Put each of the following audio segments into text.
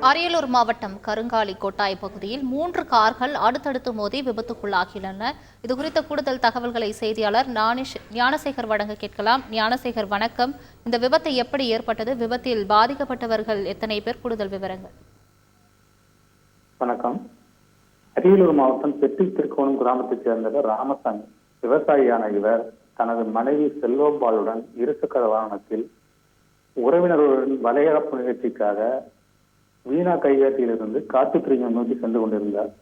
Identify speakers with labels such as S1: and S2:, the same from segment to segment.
S1: அரியலூர் மாவட்டம் கருங்காலி கோட்டாய் பகுதியில் மூன்று கார்கள் அடுத்தடுத்து மோதி விபத்துக்குள்ளாகியுள்ளன. இதுகுறித்த கூடுதல் தகவல்களை செய்தியாளர் ஞானிஷ் ஞானசேகர் வழங்க கேட்கலாம். ஞானசேகர் வணக்கம். இந்த விபத்து எப்படி ஏற்பட்டது? விபத்தில் பாதிக்கப்பட்டவர்கள் எத்தனை பேர்? கூடுதல் விவரங்கள்.
S2: வணக்கம். அரியலூர் மாவட்டம் செட்டி திருக்கோணம் கிராமத்தைச் சேர்ந்தவர் ராமசாமி. விவசாயியான இவர் தனது மனைவி செல்வம்பாளுடன் இருசக்கர வாகனத்தில் உறவினர்களுடன் வலையளப்பு நிகழ்ச்சிக்காக வீணா கைகாட்டியிலிருந்து காட்டுப்பிரியம் நோக்கி சென்று கொண்டிருந்தார்.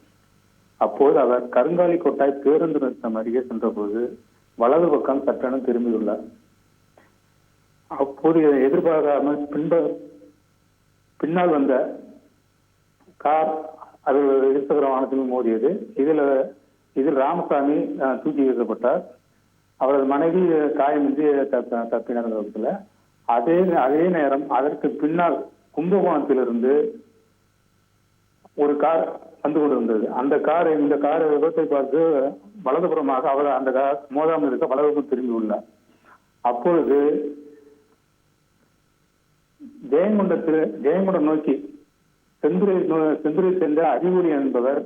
S2: அப்போது அவர் கருங்காலி கொட்டாய் பேருந்து நிறுத்தம் அருகே சென்றபோது வலது பக்கம் சட்டென திரும்பியுள்ளார் அப்போது எதிர்பாராமல் பின்ப பின்னால் வந்த கார் அதில் இருசக்கர வாகனத்தில் மோதியது. இதில் இதில் ராமசாமி அஹ், தூக்கி வீசப்பட்டார். அவரது மனைவி காயமின்றி தப்பினார் அந்த அதே அதே நேரம் அதற்கு பின்னால் கும்பகோணத்திலிருந்து ஒரு கார் வந்து கொண்டிருந்தது. அந்த கார் இந்த கார் விபத்தை பார்த்து வலதுபுறமாக அவர் அந்த கார் மோதாமல் இருக்க வலதுபுறம் திரும்பி உள்ளார். அப்பொழுது ஜெயங்கொண்டத்தில் ஜெயங்கொண்டம் நோக்கி செந்துரை நோ- செந்துரை சென்ற அறிவுரி என்பவர்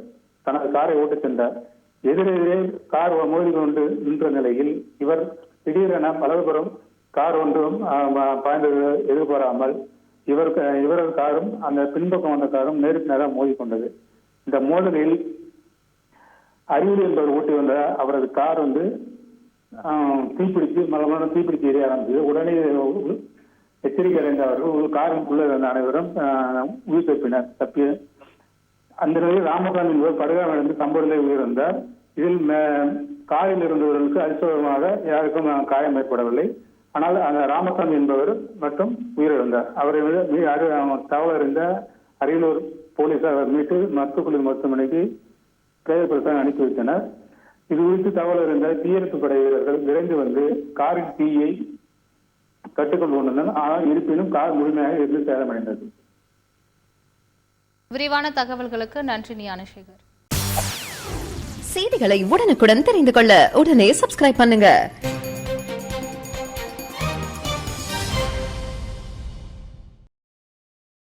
S2: தனது காரை ஓட்டிச் சென்றார். எதிரெதிரே கார் மோதி கொண்டு நின்ற நிலையில் இவர் திடீரென வலதுபுறம் கார் ஒன்றும் ஆஹ், பாய்ந்தது எதிர்பாராமல் இவருக்கு இவரது காரும் அந்த பின்பக்கம் வந்த காரும் நேருக்கு நேராக மோதிக்கொண்டது இந்த மோதலில் அறிவுரை என்பவர் ஓட்டி வந்த அவரது கார் வந்து ஆஹ், தீப்பிடித்து மலமான தீப்பிடித்து எரிய ஆரம்பிச்சது உடனே எச்சரிக்கை அடைந்த அவர்கள் ஒரு காருக்குள்ள இருந்த அனைவரும் ஆஹ், உயிர் தப்பினர் தப்பி அந்த நிலையில் ராமகாந்த் என்பவர் படுகாமிலிருந்து சம்பவத்திலே உயிரிழந்தார். இதில் மே- காரில் இருந்தவர்களுக்கு அதிர்ஷ்டமாக யாருக்கும் காயம் ஏற்படவில்லை. ஆனால் அந்த ராமசாமி என்பவர் மட்டும் உயிரிழந்தார். அவரை தகவல் அறிந்த அரியலூர் போலீசார் அவர் மீட்டு மருத்துவக்குழு மருத்துவமனைக்கு பரிசோதனை அனுப்பி வைத்தனர். இது குறித்து தகவல் அறிந்த தீயணைப்பு படை வீரர்கள் விரைந்து வந்து காரின் தீயை கட்டுக்கொண்டு கொண்டனர். ஆனால் இருப்பினும் கார் முழுமையாக இருந்து சேதமடைந்தது.
S1: விரிவான தகவல்களுக்கு நன்றி ஞானசேகர்
S3: செய்திகளை உடனுக்குடன் தெரிந்து கொள்ள உடனே சப்ஸ்கிரைப் பண்ணுங்க.